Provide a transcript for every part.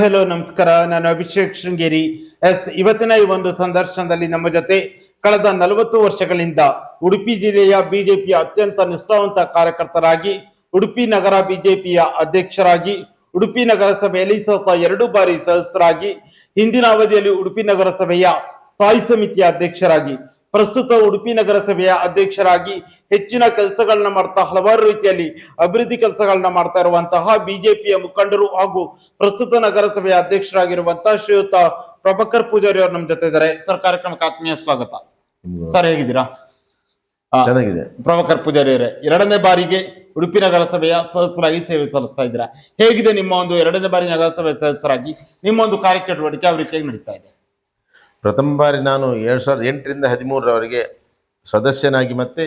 Hello, ನಮಸ್ಕಾರ. ನಾನು Abhishek Sringeri. S, ಇವತ್ತಿನ ಈ ಒಂದು ಸಂದರ್ಶನದಲ್ಲಿ ನಮ್ಮ ಜೊತೆ ಕಳೆದ ನಲವತ್ತು ವರ್ಷಗಳಿಂದ ಉಡುಪಿ ಜಿಲ್ಲೆಯ ಬಿಜೆಪಿಯ ಅತ್ಯಂತ ನಿಷ್ಠಾವಂತ ಕಾರ್ಯಕರ್ತರಾಗಿ, ಉಡುಪಿ ನಗರ ಬಿಜೆಪಿಯ ಅಧ್ಯಕ್ಷರಾಗಿ, ಉಡುಪಿ ನಗರಸಭೆಯಲ್ಲಿ ಸತತ ಎರಡು ಬಾರಿ ಸದಸ್ಯರಾಗಿ, ಹಿಂದಿನ ಅವಧಿಯಲ್ಲಿ ಉಡುಪಿ ನಗರಸಭೆಯ ಸ್ಥಾಯಿ ಸಮಿತಿಯ ಅಧ್ಯಕ್ಷರಾಗಿ, ಪ್ರಸ್ತುತ ಉಡುಪಿ ನಗರಸಭೆಯ ಅಧ್ಯಕ್ಷರಾಗಿ ಹೆಚ್ಚಿನ ಕೆಲಸಗಳನ್ನ ಮಾಡ್ತಾ ಹಲವಾರು ರೀತಿಯಲ್ಲಿ ಅಭಿವೃದ್ಧಿ ಕೆಲಸಗಳನ್ನ ಮಾಡ್ತಾ ಇರುವಂತಹ ಬಿಜೆಪಿಯ ಮುಖಂಡರು ಹಾಗೂ ಪ್ರಸ್ತುತ ನಗರಸಭೆಯ ಅಧ್ಯಕ್ಷರಾಗಿರುವಂತಹ ಶ್ರೀಯುತ ಪ್ರಭಾಕರ್ ಪೂಜಾರಿ ಅವರು ನಮ್ಮ ಜೊತೆ ಇದ್ದಾರೆ. ಸರ್ ಕಾರ್ಯಕ್ರಮಕ್ಕೆ ಆತ್ಮೀಯ ಸ್ವಾಗತ. ಸರ್ ಹೇಗಿದ್ದೀರಾ? ಚೆನ್ನಾಗಿದೆ. ಪ್ರಭಾಕರ್ ಪೂಜಾರಿ ಅವರೇ ಎರಡನೇ ಬಾರಿಗೆ ಉಡುಪಿ ನಗರಸಭೆಯ ಸದಸ್ಯರಾಗಿ ಸೇವೆ ಸಲ್ಲಿಸ್ತಾ ಇದ್ದೀರಾ? ಹೇಗಿದೆ ನಿಮ್ಮ ಒಂದು ಎರಡನೇ ಬಾರಿ ನಗರಸಭೆ ಸದಸ್ಯರಾಗಿ ನಿಮ್ಮ ಒಂದು ಕಾರ್ಯಚಟುವಟಿಕೆ ಯಾವ ರೀತಿಯಾಗಿ ನಡೀತಾ ಇದೆ? ಪ್ರಥಮ ಬಾರಿ ನಾನು ಎರಡ್ ಸಾವಿರದ ಎಂಟರಿಂದ ಹದಿಮೂರರವರೆಗೆ ಸದಸ್ಯನಾಗಿ ಮತ್ತೆ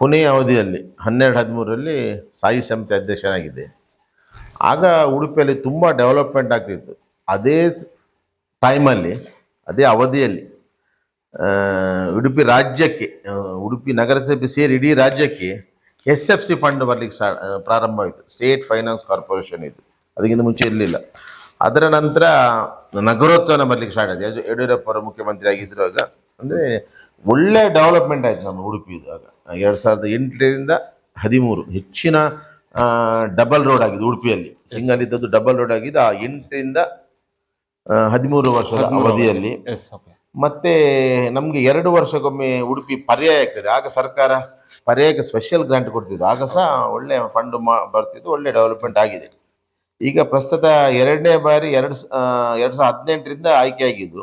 ಕೊನೆಯ ಅವಧಿಯಲ್ಲಿ, ಹನ್ನೆರಡು, ಹದಿಮೂರರಲ್ಲಿ ಸಾಯಿ ಸಮಿತಿ ಅಧ್ಯಕ್ಷನಾಗಿದ್ದೆ ಆಗ ಉಡುಪಿಯಲ್ಲಿ ತುಂಬ ಡೆವಲಪ್ಮೆಂಟ್ ಆಗ್ತಿತ್ತು. ಅದೇ ಟೈಮಲ್ಲಿ ಅದೇ ಅವಧಿಯಲ್ಲಿ ಉಡುಪಿ ರಾಜ್ಯಕ್ಕೆ ಉಡುಪಿ ನಗರಸಭೆ ಸೇರಿ ಇಡೀ ರಾಜ್ಯಕ್ಕೆ ಎಸ್ ಎಫ್ ಸಿ ಫಂಡ್ ಬರಲಿಕ್ಕೆ ಸ್ಟಾ ಪ್ರಾರಂಭವಾಯಿತು ಸ್ಟೇಟ್ ಫೈನಾನ್ಸ್ ಕಾರ್ಪೊರೇಷನ್ ಇದು. ಅದಕ್ಕಿಂತ ಮುಂಚೆ ಇರಲಿಲ್ಲ. ಅದರ ನಂತರ ನಗರೋತ್ಥಾನ ಬರಲಿಕ್ಕೆ ಸ್ಟಾರ್ಟ್ ಆಯಿತು ಯಡಿಯೂರಪ್ಪ ಅವರು ಮುಖ್ಯಮಂತ್ರಿ ಆಗಿದ್ದಾಗ ಅಂದರೆ ಒಳ್ಳೆ ಡೆವಲಪ್ಮೆಂಟ್ ಆಯಿತು ನಮ್ಮ ಉಡುಪಿದು ಆಗ ಎರಡು ಸಾವಿರದ ಎಂಟರಿಂದ ಹದಿಮೂರು ಹೆಚ್ಚಿನ ಡಬಲ್ ರೋಡ್ ಆಗಿದೆ ಉಡುಪಿಯಲ್ಲಿ. ಸಿಂಗಲ್ ಇದ್ದದ್ದು ಡಬಲ್ ರೋಡ್ ಆಗಿದೆ. ಆ ಎಂಟರಿಂದ ಹದಿಮೂರು ವರ್ಷದ ಅವಧಿಯಲ್ಲಿ. ಮತ್ತೆ ನಮಗೆ ಎರಡು ವರ್ಷಕ್ಕೊಮ್ಮೆ ಉಡುಪಿ ಪರ್ಯಾಯ ಆಗ್ತದೆ. ಆಗ ಸರ್ಕಾರ ಪರ್ಯಾಯಕ್ಕೆ ಸ್ಪೆಷಲ್ ಗ್ರಾಂಟ್ ಕೊಡ್ತಿದ್ದು ಆಗ ಸಹ ಒಳ್ಳೆ ಫಂಡ್ ಮಾ ಬರ್ತಿದ್ದು ಒಳ್ಳೆ ಡೆವಲಪ್ಮೆಂಟ್ ಆಗಿದೆ. ಈಗ ಪ್ರಸ್ತುತ ಎರಡನೇ ಬಾರಿ ಎರಡು ಎರಡು ಸಾವಿರದ ಹದಿನೆಂಟರಿಂದ ಆಯ್ಕೆಯಾಗಿದ್ದು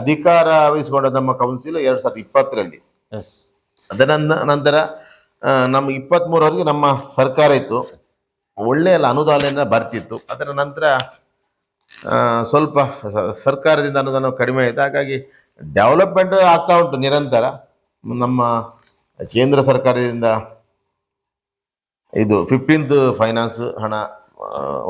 ಅಧಿಕಾರ ವಹಿಸಿಕೊಂಡ ನಮ್ಮ ಕೌನ್ಸಿಲ್ ಎರಡು ಸಾವಿರದ ಇಪ್ಪತ್ತರಲ್ಲಿ. ಅದರ ನಂತರ ನಮ್ಮ ನಮ್ಮ ಇಪ್ಪತ್ತ್ಮೂರವರೆಗೆ ನಮ್ಮ ಸರ್ಕಾರ ಇತ್ತು. ಒಳ್ಳೆಯ ಅನುದಾನ ಬರ್ತಿತ್ತು. ಅದರ ನಂತರ ಸ್ವಲ್ಪ ಸರ್ಕಾರದಿಂದ ಅನುದಾನ ಕಡಿಮೆ ಆಯಿತು. ಹಾಗಾಗಿ ಡೆವಲಪ್ಮೆಂಟ್ ಆಗ್ತಾ ಉಂಟು ನಿರಂತರ. ನಮ್ಮ ಕೇಂದ್ರ ಸರ್ಕಾರದಿಂದ ಇದು ಫಿಫ್ಟೀನ್ತ್ ಫೈನಾನ್ಸ್ ಹಣ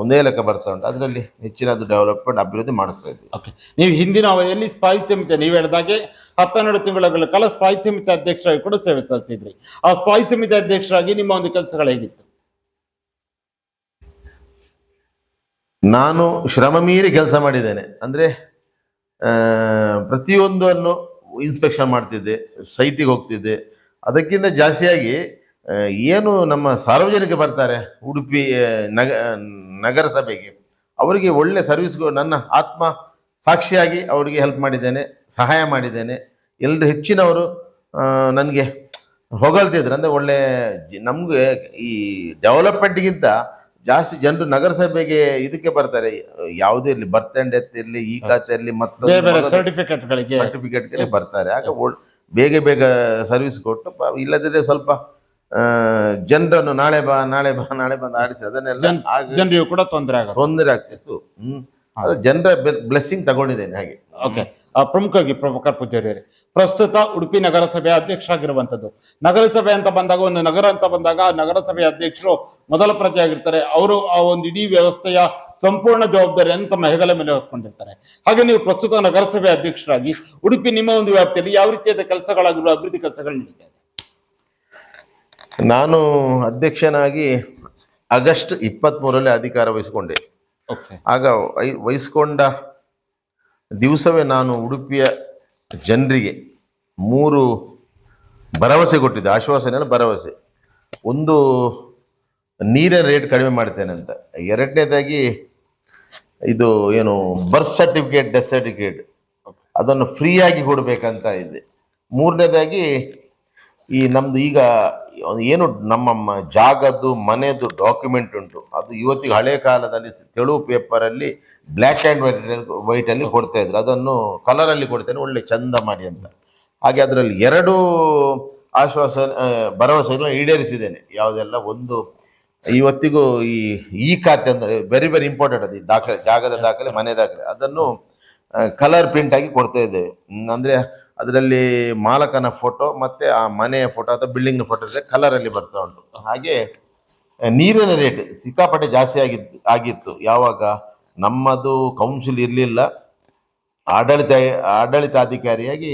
ಒಂದೇ ಲೆಕ್ಕ ಬರ್ತಾ ಉಂಟು. ಅದರಲ್ಲಿ ಹೆಚ್ಚಿನದು ಡೆವಲಪ್ಮೆಂಟ್ ಅಭಿವೃದ್ಧಿ ಮಾಡಿಸ್ತಾ ಇದ್ದೀವಿ. ಓಕೆ ನೀವು ಹಿಂದಿನ ಅವಧಿಯಲ್ಲಿ ಸ್ಥಾಯಿ ಸಮಿತಿ ನೀವು ಹೇಳಿದಾಗೆ ಹತ್ತೆರಡು ತಿಂಗಳ ಕಾಲ ಸ್ಥಾಯಿ ಸಮಿತಿ ಅಧ್ಯಕ್ಷರಾಗಿ ಕೂಡ ಸೇವೆ ಸಲ್ಲಿಸಿದ್ರಿ. ಆ ಸ್ಥಾಯಿ ಸಮಿತಿ ಅಧ್ಯಕ್ಷರಾಗಿ ನಿಮ್ಮ ಒಂದು ಕೆಲಸಗಳು ಹೇಗಿತ್ತು? ನಾನು ಶ್ರಮ ಮೀರಿ ಕೆಲಸ ಮಾಡಿದ್ದೇನೆ. ಅಂದರೆ ಪ್ರತಿಯೊಂದನ್ನು ಇನ್ಸ್ಪೆಕ್ಷನ್ ಮಾಡ್ತಿದ್ದೆ ಸೈಟಿಗೆ ಹೋಗ್ತಿದ್ದೆ. ಅದಕ್ಕಿಂತ ಜಾಸ್ತಿಯಾಗಿ ಏನು ನಮ್ಮ ಸಾರ್ವಜನಿಕ ಬರ್ತಾರೆ ಉಡುಪಿ ನಗ ನಗರಸಭೆಗೆ. ಅವರಿಗೆ ಒಳ್ಳೆ ಸರ್ವಿಸ್ ನನ್ನ ಆತ್ಮ ಸಾಕ್ಷಿಯಾಗಿ ಅವರಿಗೆ ಹೆಲ್ಪ್ ಮಾಡಿದ್ದೇನೆ ಸಹಾಯ ಮಾಡಿದ್ದೇನೆ. ಎಲ್ಲರೂ ಹೆಚ್ಚಿನವರು ನನಗೆ ಹೊಗಳ್ತಿದ್ರು. ಅಂದರೆ ಒಳ್ಳೆ ನಮಗೆ ಈ ಡೆವಲಪ್ಮೆಂಟ್ಗಿಂತ ಜಾಸ್ತಿ ಜನರು ನಗರಸಭೆಗೆ ಇದಕ್ಕೆ ಬರ್ತಾರೆ. ಯಾವುದೇ ಇರಲಿ ಬರ್ತ್ ಅಂಡ್ ಡೆತ್ ಇರಲಿ ಈ ಖಾತೆ ಇರಲಿ ಮತ್ತೆ ಸರ್ಟಿಫಿಕೇಟ್ ಮತ್ತು ಸರ್ಟಿಫಿಕೇಟ್ಗಳಿಗೆ ಸರ್ಟಿಫಿಕೇಟ್ಗೆ ಬರ್ತಾರೆ. ಆಗ ಬೇಗ ಬೇಗ ಸರ್ವಿಸ್ ಕೊಟ್ಟು ಇಲ್ಲದಿದ್ರೆ ಸ್ವಲ್ಪ ಜನರನ್ನು ನಾಳೆ ಬಾ ನಾಳೆ ಬಾ ನಾಳೆ ಬಂದು ಆಡಿಸಿ ಅದನ್ನೆಲ್ಲ ಜನ್- ಜನರಿಗೂ ಕೂಡ ತೊಂದರೆ ಆಗುತ್ತೆ. ತೊಂದರೆ ಆಗ್ತಿತ್ತು. ಹ್ಮ್. ಅದು ಜನರ ಬ್ಲೆಸ್ಸಿಂಗ್ ತಗೊಂಡಿದ್ದೇನೆ ಹಾಗೆ. ಓಕೆ. ಪ್ರಮುಖವಾಗಿ ಪ್ರಭಾಕರ್ ಪೂಜಾರಿ ಅವರೇ ಪ್ರಸ್ತುತ ಉಡುಪಿ ನಗರಸಭೆ ಅಧ್ಯಕ್ಷರಾಗಿರುವಂಥದ್ದು. ನಗರಸಭೆ ಅಂತ ಬಂದಾಗ ಒಂದು ನಗರ ಅಂತ ಬಂದಾಗ ನಗರಸಭೆ ಅಧ್ಯಕ್ಷರು ಮೊದಲ ಪ್ರಜೆಯಾಗಿರ್ತಾರೆ. ಅವರು ಆ ಒಂದು ಇಡೀ ವ್ಯವಸ್ಥೆಯ ಸಂಪೂರ್ಣ ಜವಾಬ್ದಾರಿಯನ್ನು ತಮ್ಮ ಹೆಗಲ ಮೇಲೆ ಹೊತ್ಕೊಂಡಿರ್ತಾರೆ. ಹಾಗೆ ನೀವು ಪ್ರಸ್ತುತ ನಗರಸಭೆ ಅಧ್ಯಕ್ಷರಾಗಿ ಉಡುಪಿ ನಿಮ್ಮ ಒಂದು ವ್ಯಾಪ್ತಿಯಲ್ಲಿ ಯಾವ ರೀತಿಯಾದ ಕೆಲಸಗಳಾಗಿರುವ ಅಭಿವೃದ್ಧಿ ಕೆಲಸಗಳು ನಡೀತಾ ಇದೆ ನಾನು ಅಧ್ಯಕ್ಷನಾಗಿ ಆಗಸ್ಟ್ ಇಪ್ಪತ್ತ್ಮೂರರಲ್ಲಿ ಅಧಿಕಾರ ವಹಿಸಿಕೊಂಡೆ. ಓಕೆ ಆಗ ವಹಿಸ್ಕೊಂಡ ವಹಿಸಿಕೊಂಡ ದಿವಸವೇ ನಾನು ಉಡುಪಿಯ ಜನರಿಗೆ ಮೂರು ಭರವಸೆ ಕೊಟ್ಟಿದ್ದೆ. ಆಶ್ವಾಸನೆ ಭರವಸೆ. ಒಂದು ನೀರಿನ ರೇಟ್ ಕಡಿಮೆ ಮಾಡ್ತೇನೆ ಅಂತ. ಎರಡನೇದಾಗಿ ಇದು ಏನು ಬರ್ತ್ ಸರ್ಟಿಫಿಕೇಟ್ ಡೆತ್ ಸರ್ಟಿಫಿಕೇಟ್ ಅದನ್ನು ಫ್ರೀಯಾಗಿ ಕೊಡಬೇಕಂತ ಇದೆ ಮೂರನೇದಾಗಿ ಈ ನಮ್ದು ಈಗ ಏನು ನಮ್ಮ ಜಾಗದ್ದು ಮನೆದು ಡಾಕ್ಯುಮೆಂಟ್ ಉಂಟು. ಅದು ಇವತ್ತಿಗೆ ಹಳೆ ಕಾಲದಲ್ಲಿ ತೆಳು ಪೇಪರಲ್ಲಿ ಬ್ಲ್ಯಾಕ್ ಆ್ಯಂಡ್ ವೈಟ್ ವೈಟಲ್ಲಿ ಕೊಡ್ತಾ ಇದ್ರು. ಅದನ್ನು ಕಲರಲ್ಲಿ ಕೊಡ್ತೇನೆ ಒಳ್ಳೆ ಚಂದ ಮಾಡಿ ಅಂತ. ಹಾಗೆ ಅದರಲ್ಲಿ ಎರಡು ಆಶ್ವಾಸನೆ ಆ, ಭರವಸೆಗಳನ್ನು ಈಡೇರಿಸಿದ್ದೇನೆ. ಯಾವುದೆಲ್ಲ ಒಂದು ಇವತ್ತಿಗೂ ಈ ಈ ಖಾತೆ ಅಂದರೆ ವೆರಿ ವೆರಿ ಇಂಪಾರ್ಟೆಂಟ್ ಅದು. ದಾಖಲೆ ಜಾಗದ ದಾಖಲೆ ಮನೆ ದಾಖಲೆ. ಅದನ್ನು ಕಲರ್ ಪ್ರಿಂಟ್ ಆಗಿ ಕೊಡ್ತಾ ಇದ್ದೇವೆ. ಅಂದ್ರೆ ಅದರಲ್ಲಿ ಮಾಲಕನ ಫೋಟೋ ಮತ್ತೆ ಆ ಮನೆಯ ಫೋಟೋ ಅಥವಾ ಬಿಲ್ಡಿಂಗ್ ಫೋಟೋ ಇದೆ ಕಲರಲ್ಲಿ ಬರ್ತಾ ಉಂಟು. ಹಾಗೆ ನೀರಿನ ರೇಟ್ ಸಿಕ್ಕಾಪಟ್ಟೆ ಜಾಸ್ತಿ ಆಗಿತ್ತು ಆಗಿತ್ತು. ಯಾವಾಗ? ನಮ್ಮದು ಕೌನ್ಸಿಲ್ ಇರಲಿಲ್ಲ. ಆಡಳಿತ, ಆಡಳಿತಾಧಿಕಾರಿಯಾಗಿ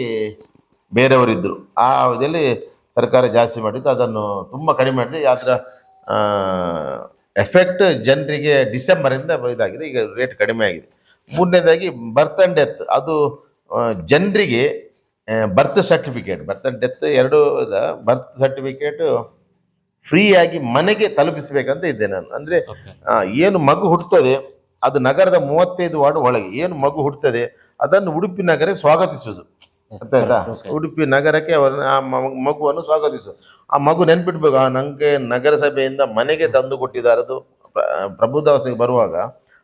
ಬೇರೆಯವರಿದ್ದರು ಆ ಅವಧಿಯಲ್ಲಿ ಸರ್ಕಾರ ಜಾಸ್ತಿ ಮಾಡಿದ್ದು, ಅದನ್ನು ತುಂಬ ಕಡಿಮೆ ಮಾಡಿದೆ. ಅದರ ಎಫೆಕ್ಟ್ ಜನರಿಗೆ ಡಿಸೆಂಬರಿಂದ ಇದಾಗಿದೆ. ಈಗ ರೇಟ್ ಕಡಿಮೆ ಆಗಿದೆ. ಮೂರನೇದಾಗಿ ಬರ್ತ್ ಆ್ಯಂಡ್ ಡೆತ್ ಅದು ಜನರಿಗೆ birth certificate birth and death ಎರಡು ಬರ್ತ್ ಸರ್ಟಿಫಿಕೇಟು ಫ್ರೀಯಾಗಿ ಮನೆಗೆ ತಲುಪಿಸಬೇಕಂತ ಇದ್ದೆ ನಾನು. ಅಂದರೆ ಏನು ಮಗು ಹುಟ್ಟುತ್ತದೆ ಅದು ನಗರದ ಮೂವತ್ತೈದು ವಾರ್ಡ್ ಒಳಗೆ ಏನು ಮಗು ಹುಟ್ಟುತ್ತದೆ ಅದನ್ನು ಉಡುಪಿ ನಗರ ಸ್ವಾಗತಿಸುವುದು. ಅರ್ಥ ಆಯ್ತಾ ಉಡುಪಿ ನಗರಕ್ಕೆ ಅವರ ಆ ಮಗುವನ್ನು ಸ್ವಾಗತಿಸು ಆ ಮಗು ನೆನ್ಪಿಡ್ಬೇಕು ಆ ನಂಗೆ ನಗರಸಭೆಯಿಂದ ಮನೆಗೆ ತಂದು ಕೊಟ್ಟಿದ್ದಾರೆ ಪ್ರಭುದಾಸಿಗೆ ಬರುವಾಗ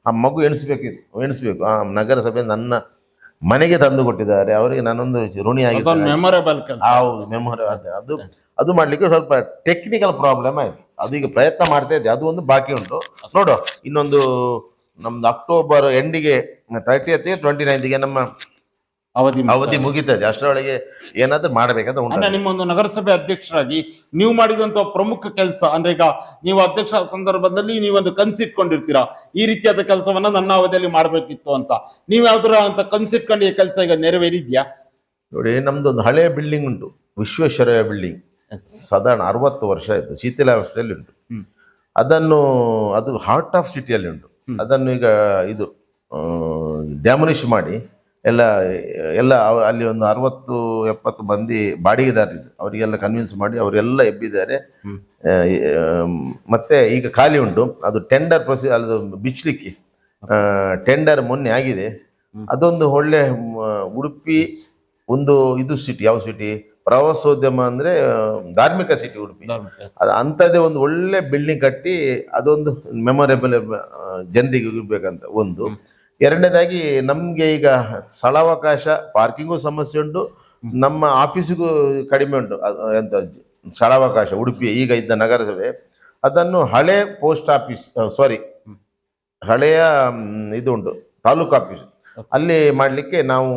ಆ ಮಗು ಎಣಿಸ್ಬೇಕಿತ್ತು ಎಣಿಸ್ಬೇಕು. ಆ ನಗರಸಭೆ ನನ್ನ ಮನೆಗೆ ತಂದು ಕೊಟ್ಟಿದ್ದಾರೆ. ಅವರಿಗೆ ನಾನೊಂದು ಋಣಿಯಾಗಿ ಮೆಮೊರೇಬಲ್ ಹೌದು ಮೆಮೊರೇಬಲ್ ಅದು ಅದು ಮಾಡ್ಲಿಕ್ಕೆ ಸ್ವಲ್ಪ ಟೆಕ್ನಿಕಲ್ ಪ್ರಾಬ್ಲಮ್ ಆಯ್ತು. ಅದು ಈಗ ಪ್ರಯತ್ನ ಮಾಡ್ತಾ ಇದ್ದೆ. ಅದು ಒಂದು ಬಾಕಿ ಉಂಟು. ನೋಡು ಇನ್ನೊಂದು ನಮ್ದು ಅಕ್ಟೋಬರ್ ಎಂಡಿಗೆ ತರ್ಟಿಯತ್ ಟ್ವೆಂಟಿ ನೈನ್ತ್ಗೆ ನಮ್ಮ ಅವಧಿ ಅವಧಿ ಮುಗಿತದೆ. ಅಷ್ಟರೊಳಗೆ ಏನಾದ್ರೂ ಮಾಡಬೇಕಂತ ಅಂದ್ರೆ ನಿಮ್ಮ ಒಂದು ನಗರಸಭೆ ಅಧ್ಯಕ್ಷರಾಗಿ ನೀವು ಮಾಡಿದಂತ ಪ್ರಮುಖ ಕೆಲಸ ಅಂದ್ರೆ ಈಗ ನೀವು ಅಧ್ಯಕ್ಷ ಸಂದರ್ಭದಲ್ಲಿ ನೀವೊಂದು ಕನ್ಸಿಟ್ಕೊಂಡಿರ್ತೀರಾ? ಈ ರೀತಿಯಾದ ಕೆಲಸವನ್ನ ನನ್ನ ಅವಧಿಯಲ್ಲಿ ಮಾಡಬೇಕಿತ್ತು ಅಂತ. ನೀವು ಯಾವ್ದಾರ ಅಂತ ಕನ್ಸಿಟ್ಕೊಂಡು ಈ ಕೆಲಸ ಈಗ ನೆರವೇರಿದ್ಯಾ? ನೋಡಿ ನಮ್ದೊಂದು ಹಳೆಯ ಬಿಲ್ಡಿಂಗ್ ಉಂಟು. ವಿಶ್ವೇಶ್ವರಯ್ಯ ಬಿಲ್ಡಿಂಗ್ ಸಾಧಾರಣ ಅರವತ್ತು ವರ್ಷ ಆಯಿತು. ಶಿಥಿಲಾವಸ್ಥೆಯಲ್ಲಿ ಉಂಟು. ಅದನ್ನು ಅದು ಹಾರ್ಟ್ ಆಫ್ ಸಿಟಿಯಲ್ಲಿ ಉಂಟು. ಅದನ್ನು ಈಗ ಇದು ಡ್ಯಾಮನಿಷ್ ಮಾಡಿ. ಎಲ್ಲ ಎಲ್ಲ ಅಲ್ಲಿ ಒಂದು ಅರವತ್ತು ಎಪ್ಪತ್ತು ಮಂದಿ ಬಾಡಿಗೆದಾರರು ಅವರಿಗೆಲ್ಲ ಕನ್ವಿನ್ಸ್ ಮಾಡಿ ಅವರೆಲ್ಲ ಎಬ್ಬಿದ್ದಾರೆ. ಮತ್ತೆ ಈಗ ಖಾಲಿ ಉಂಟು. ಅದು ಟೆಂಡರ್ ಪ್ರೊಸಿ ಅದು ಬಿಚ್ಚಲಿಕ್ಕೆ ಟೆಂಡರ್ ಮೊನ್ನೆ ಆಗಿದೆ. ಅದೊಂದು ಒಳ್ಳೆ ಉಡುಪಿ ಒಂದು ಇದು ಸಿಟಿ ಯಾವ ಸಿಟಿ ಪ್ರವಾಸೋದ್ಯಮ ಅಂದರೆ ಧಾರ್ಮಿಕ ಸಿಟಿ ಉಡುಪಿ. ಅದು ಅಂಥದ್ದೇ ಒಂದು ಒಳ್ಳೆ ಬಿಲ್ಡಿಂಗ್ ಕಟ್ಟಿ ಅದೊಂದು ಮೆಮೊರೇಬಲ್ ಜನರಿಗೆ ಇರಬೇಕಂತ ಒಂದು. ಎರಡನೇದಾಗಿ ನಮಗೆ ಈಗ ಸ್ಥಳಾವಕಾಶ ಪಾರ್ಕಿಂಗು ಸಮಸ್ಯೆ ಉಂಟು. ನಮ್ಮ ಆಫೀಸಿಗೂ ಕಡಿಮೆ ಉಂಟು. ಎಂತ ಸ್ಥಳಾವಕಾಶ ಉಡುಪಿ ಈಗ ಇದ್ದ ನಗರಸಭೆ. ಅದನ್ನು ಹಳೆ ಪೋಸ್ಟ್ ಆಫೀಸ್ ಸಾರಿ ಹಳೆಯ ಇದು ಉಂಟು ತಾಲೂಕು ಆಫೀಸ್ ಅಲ್ಲಿ ಮಾಡಲಿಕ್ಕೆ ನಾವು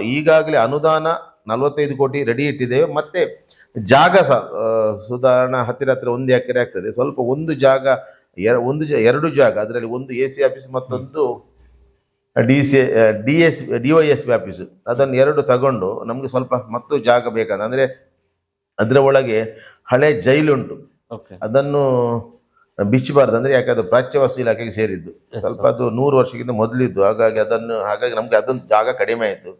ಈಗಾಗಲೇ ಅನುದಾನ ನಲವತ್ತೈದು ಕೋಟಿ ರೆಡಿ ಇಟ್ಟಿದ್ದೇವೆ. ಮತ್ತೆ ಜಾಗ ಸಹ ಸುಧಾರಣಾ ಹತ್ತಿರ ಹತ್ತಿರ ಒಂದು ಎಕರೆ ಆಗ್ತದೆ. ಸ್ವಲ್ಪ ಒಂದು ಜಾಗ ಒಂದು ಜ- ಎರಡು ಜಾಗ ಅದರಲ್ಲಿ ಒಂದು ಎ ಸಿ ಆಫೀಸ್ ಮತ್ತೊಂದು D C D S D Y S P office ಅದನ್ನು ಎರಡು ತಗೊಂಡು ನಮಗೆ ಸ್ವಲ್ಪ ಮತ್ತು ಜಾಗ ಬೇಕಾದ ಅಂದರೆ ಅದರ ಒಳಗೆ ಹಳೆ ಜೈಲುಂಟು. ಓಕೆ ಅದನ್ನು ಬಿಚ್ಚಬಾರ್ದು ಅಂದರೆ ಯಾಕಂದ್ರೆ ಪ್ರಾಚ್ಯ ವಸ್ತು ಇಲಾಖೆಗೆ ಸೇರಿದ್ದು. ಸ್ವಲ್ಪ ಅದು ನೂರು ವರ್ಷಕ್ಕಿಂತ ಮೊದಲಿದ್ದು ಹಾಗಾಗಿ ಅದನ್ನು ಹಾಗಾಗಿ ನಮಗೆ ಅದೊಂದು ಜಾಗ ಕಡಿಮೆ ಆಯಿತು.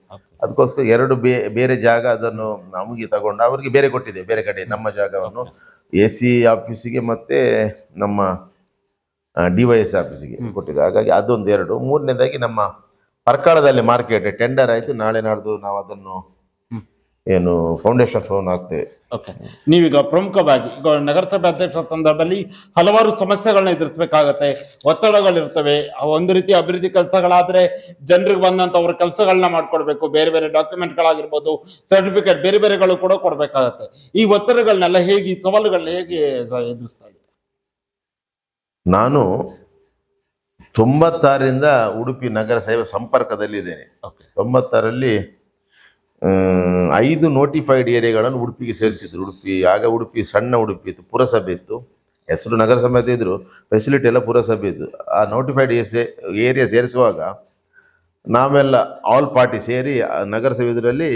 ಅದಕ್ಕೋಸ್ಕರ ಎರಡು ಬೇ ಬೇರೆ ಜಾಗ ಅದನ್ನು ನಮಗೆ ತಗೊಂಡು ಅವರಿಗೆ ಬೇರೆ ಕೊಟ್ಟಿದೆ ಬೇರೆ ಕಡೆ ನಮ್ಮ ಜಾಗವನ್ನು. ಎ ಸಿ ಆಫೀಸಿಗೆ ಮತ್ತೆ ನಮ್ಮ ಡಿ ವೈ ಎಸ್ ಆಫೀಸಿಗೆ ಕೊಟ್ಟಿದ್ದೆ. ಹಾಗಾಗಿ ಅದೊಂದು ಎರಡು. ಮೂರನೇದಾಗಿ ನಮ್ಮ ಪರ್ಕಾಳದಲ್ಲಿ ಮಾರ್ಕೆಟ್ ಟೆಂಡರ್ ಆಯಿತು. ನಾಳೆ ನಾಡ್ದು ನಾವು ಅದನ್ನು ಏನು ಫೌಂಡೇಶನ್ ಫೋನ್ ಹಾಕ್ತೇವೆ ಓಕೆ ನೀವೀಗ ಪ್ರಮುಖವಾಗಿ ಈಗ ನಗರಸಭೆ ಅಧ್ಯಕ್ಷ ಸಂದರ್ಭದಲ್ಲಿ ಹಲವಾರು ಸಮಸ್ಯೆಗಳನ್ನ ಎದುರಿಸಬೇಕಾಗತ್ತೆ. ಒತ್ತಡಗಳಿರ್ತವೆ. ಒಂದು ರೀತಿ ಅಭಿವೃದ್ಧಿ ಕೆಲಸಗಳಾದ್ರೆ ಜನರಿಗೆ ಬಂದಂತ ಅವ್ರ ಕೆಲಸಗಳನ್ನ ಮಾಡ್ಕೊಡ್ಬೇಕು. ಬೇರೆ ಬೇರೆ ಡಾಕ್ಯುಮೆಂಟ್ಗಳಾಗಿರ್ಬೋದು ಸರ್ಟಿಫಿಕೇಟ್ ಬೇರೆ ಬೇರೆಗಳು ಕೂಡ ಕೊಡಬೇಕಾಗತ್ತೆ. ಈ ಒತ್ತಡಗಳನ್ನೆಲ್ಲ ಹೇಗೆ ಈ ಸವಾಲುಗಳನ್ನ ಹೇಗೆ ಎದುರಿಸ್ತಾ ಇದ್ದೀರಿ? ನಾನು ತೊಂಬತ್ತಾರರಿಂದ ಉಡುಪಿ ನಗರ ಸೇವೆ ಸಂಪರ್ಕದಲ್ಲಿದ್ದೇನೆ. ಓಕೆ ತೊಂಬತ್ತಾರಲ್ಲಿ ಐದು ನೋಟಿಫೈಡ್ ಏರಿಯಾಗಳನ್ನು ಉಡುಪಿಗೆ ಸೇರಿಸಿದ್ರು. ಉಡುಪಿ ಆಗ ಉಡುಪಿ ಸಣ್ಣ ಉಡುಪಿ ಇತ್ತು ಪುರಸಭೆ ಇತ್ತು. ಹೆಸರು ನಗರಸಭೆ ಅಂತ ಇದ್ರು ಫೆಸಿಲಿಟಿ ಎಲ್ಲ ಪುರಸಭೆ ಇತ್ತು ಆ ನೋಟಿಫೈಡ್ ಏಸೆ ಏರಿಯಾ ಸೇರಿಸುವಾಗ ನಾವೆಲ್ಲ ಆಲ್ ಪಾರ್ಟಿ ಸೇರಿ ಆ ನಗರಸಭೆ ಇದರಲ್ಲಿ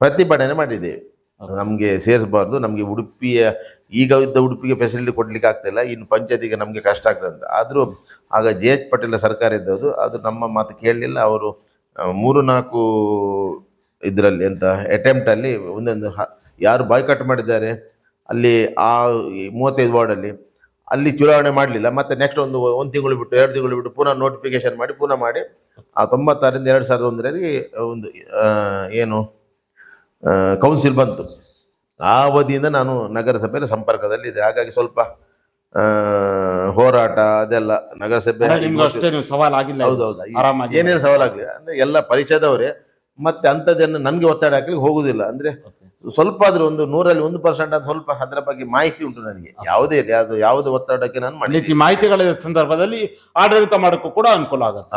ಪ್ರತಿಭಟನೆ ಮಾಡಿದ್ದೇವೆ. ನಮಗೆ ಸೇರಿಸಬಾರ್ದು ನಮಗೆ ಉಡುಪಿಯ ಈಗ ಇದ್ದ ಉಡುಪಿಗೆ ಫೆಸಿಲಿಟಿ ಕೊಡ್ಲಿಕ್ಕೆ ಆಗ್ತಿಲ್ಲ ಇನ್ನು ಪಂಚಾಯತಿಗೆ ನಮಗೆ ಕಷ್ಟ ಆಗ್ತದೆ ಅಂತ. ಆದರೂ ಆಗ ಜೆ ಎಚ್ ಪಟೇಲ್ ಸರ್ಕಾರ ಇದ್ದದ್ದು, ಅದು ನಮ್ಮ ಮಾತು ಕೇಳಲಿಲ್ಲ. ಅವರು ಮೂರು ನಾಲ್ಕು ಇದರಲ್ಲಿ ಎಂತ ಅಟೆಂಪ್ಟ್ ಅಲ್ಲಿ ಒಂದೊಂದು ಯಾರು ಬಾಯ್ಕಟ್ ಮಾಡಿದ್ದಾರೆ, ಅಲ್ಲಿ ಆ ಮೂವತ್ತೈದು ವಾರ್ಡಲ್ಲಿ ಅಲ್ಲಿ ಚುನಾವಣೆ ಮಾಡಲಿಲ್ಲ. ಮತ್ತೆ ನೆಕ್ಸ್ಟ್ ಒಂದು ಒಂದು ತಿಂಗಳು ಬಿಟ್ಟು, ಎರಡು ತಿಂಗಳು ಬಿಟ್ಟು ಪುನಃ ನೋಟಿಫಿಕೇಶನ್ ಮಾಡಿ, ಪುನಃ ಮಾಡಿ, ಆ ತೊಂಬತ್ತಾರರಿಂದ ಎರಡು ಸಾವಿರದ ಒಂದರಲ್ಲಿ ಒಂದು ಏನು ಕೌನ್ಸಿಲ್ ಬಂತು. ಆ ಅವಧಿಯಿಂದ ನಾನು ನಗರಸಭೆಯಲ್ಲಿ ಸಂಪರ್ಕದಲ್ಲಿದ್ದೆ. ಹಾಗಾಗಿ ಸ್ವಲ್ಪ ಆ, ಹೋರಾಟ ಅದೆಲ್ಲ ನಗರಸಭೆ ಇದು. ಹೌದೌದು. ಏನೇನು ಸವಾಲಾಗಲಿ ಅಂದ್ರೆ ಎಲ್ಲ ಪರಿಚಯದವರೇ. ಮತ್ತೆ ಅಂಥದ್ದನ್ನು ನನಗೆ ಒತ್ತಡ ಹಾಕ್ಲಿಕ್ಕೆ ಹೋಗುದಿಲ್ಲ. ಅಂದ್ರೆ ಸ್ವಲ್ಪ ಆದ್ರೂ ಒಂದು ನೂರಲ್ಲಿ ಒಂದು ಪರ್ಸೆಂಟ್ ಅಂತ ಸ್ವಲ್ಪ ಅದರ ಬಗ್ಗೆ ಮಾಹಿತಿ ಉಂಟು ನನಗೆ. ಯಾವುದೇ ಇರಲಿ ಅದು ಯಾವುದೇ ಒತ್ತಡಕ್ಕೆ ನಾನು ಮಾಡಿ ಮಾಹಿತಿಗಳ ಸಂದರ್ಭದಲ್ಲಿ ಆಡಳಿತ ಮಾಡೋಕ್ಕೂ ಕೂಡ ಅನುಕೂಲ ಆಗುತ್ತೆ.